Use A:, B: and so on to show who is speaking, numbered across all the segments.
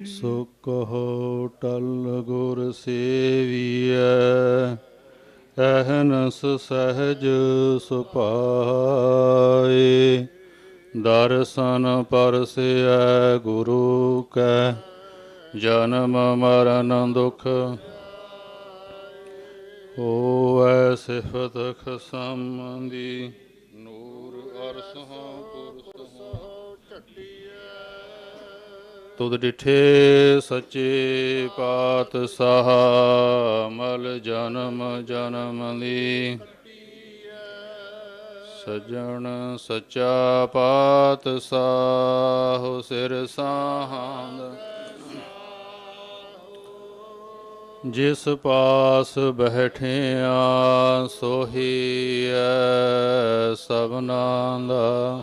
A: ਸੋ ਕਹੋ ਟਲ ਗੁਰ ਸੇਵੀਐ, ਅਹਨਸ ਸਹਜ ਸੁਪਾਏ ਦਰਸ਼ਨ ਪਰਸਿਐ ਗੁਰੂ ਕੈ, ਜਨਮ ਮਰਨ ਦੁਖ ਹੋਐ ਸਿਫਤ ਖਸਮ ਦੀ ਤੁਧ ਡਿਠੇ ਸੱਚੇ ਪਾਤਸ਼ਾਹ, ਮਲ ਜਨਮ ਜਨਮ ਦੀ ਸਜਣ ਸੱਚਾ ਪਾਤਸ਼ਾਹ, ਸਿਰ ਸਾਹੰਦ। ਜਿਸ ਪਾਸ ਬੈਠਿਆ ਸੋਹੀ ਐ ਸਭਨਾਂ ਦਾ।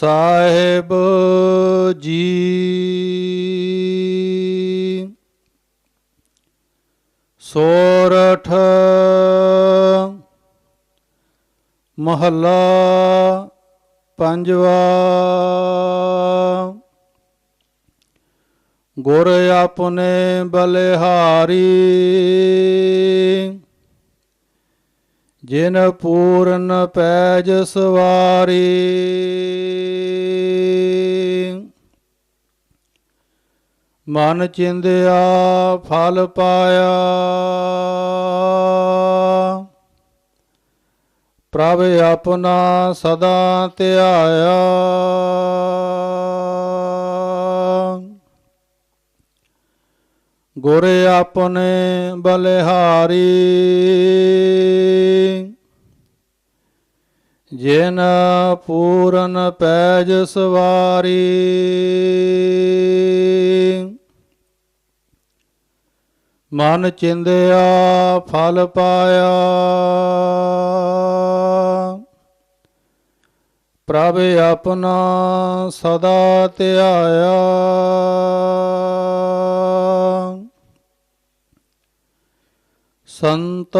A: ਸਾਹਿਬ ਜੀ। ਸੋਰਠ ਮਹੱਲਾ ਪੰਜਵਾ। ਗੁਰ ਆਪਣੇ ਬਲਿਹਾਰੀ। ਜਿਨ ਪੂਰਨ ਪੈਜ ਸਵਾਰੀ। ਮਨ ਚਿੰਦਿਆ, ਫਲ ਪਾਇਆ। ਪ੍ਰਭ ਆਪਣਾ ਸਦਾ ਧਿਆਇਆ। ਗੁਰ ਆਪਣੇ ਬਲਿਹਾਰੀ। ਜਿਨ ਪੂਰਨ ਪੈਜ ਸਵਾਰੀ। ਮਨ ਚਿੰਦਿਆ ਫਲ ਪਾਇਆ। ਪ੍ਰਭ ਆਪਣਾ ਸਦਾ ਧਿਆਇਆ। ਸੰਤੋ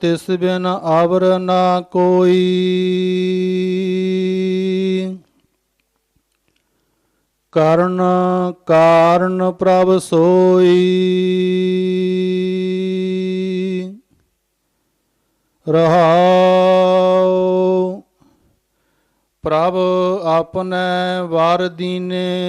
A: ਤਿਸ ਬਿਨ ਆਵਰ ਨਾ ਕੋਈ। ਕਰਨ ਕਾਰਨ ਪ੍ਰਭ ਸੋਈ। ਰਹਾਉ। ਪ੍ਰਭ ਆਪਨੇ ਵਾਰ ਦੀਨੇ।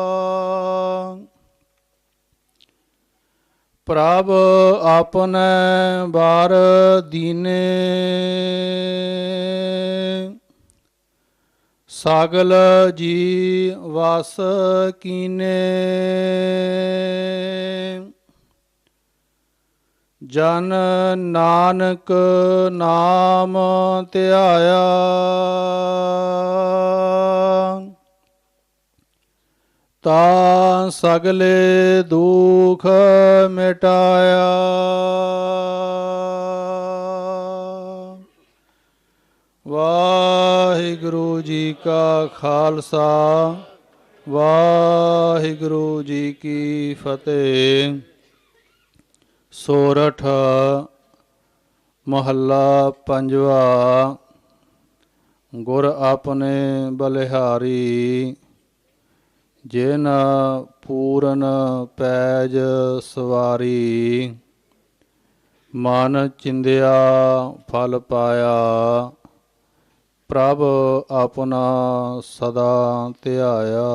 A: ਪ੍ਰਭ ਆਪਨੇ ਬਾਰ ਦੀਨੇ। ਸਾਗਲ ਜੀ ਵਸ ਕੀਨੇ। ਜਨ ਨਾਨਕ ਨਾਮ ਧਿਆਇਆ। ਤਾ ਸਗਲੇ ਦੁਖ ਮਿਟਾਇਆ। ਵਾਹਿਗੁਰੂ ਜੀ ਕਾ ਖਾਲਸਾ, ਵਾਹਿਗੁਰੂ ਜੀ ਕੀ ਫਤਿਹ। ਸੋਰਠ ਮਹੱਲਾ ਪੰਜਵਾ, ਗੁਰ ਆਪਣੇ ਬਲਿਹਾਰੀ। ਜਿਨ ਪੂਰਨ ਪੈਜ ਸਵਾਰੀ ਮਨ ਚਿੰਦਿਆ ਫਲ ਪਾਇਆ। ਪ੍ਰਭ ਆਪਣਾ ਸਦਾ ਧਿਆਇਆ।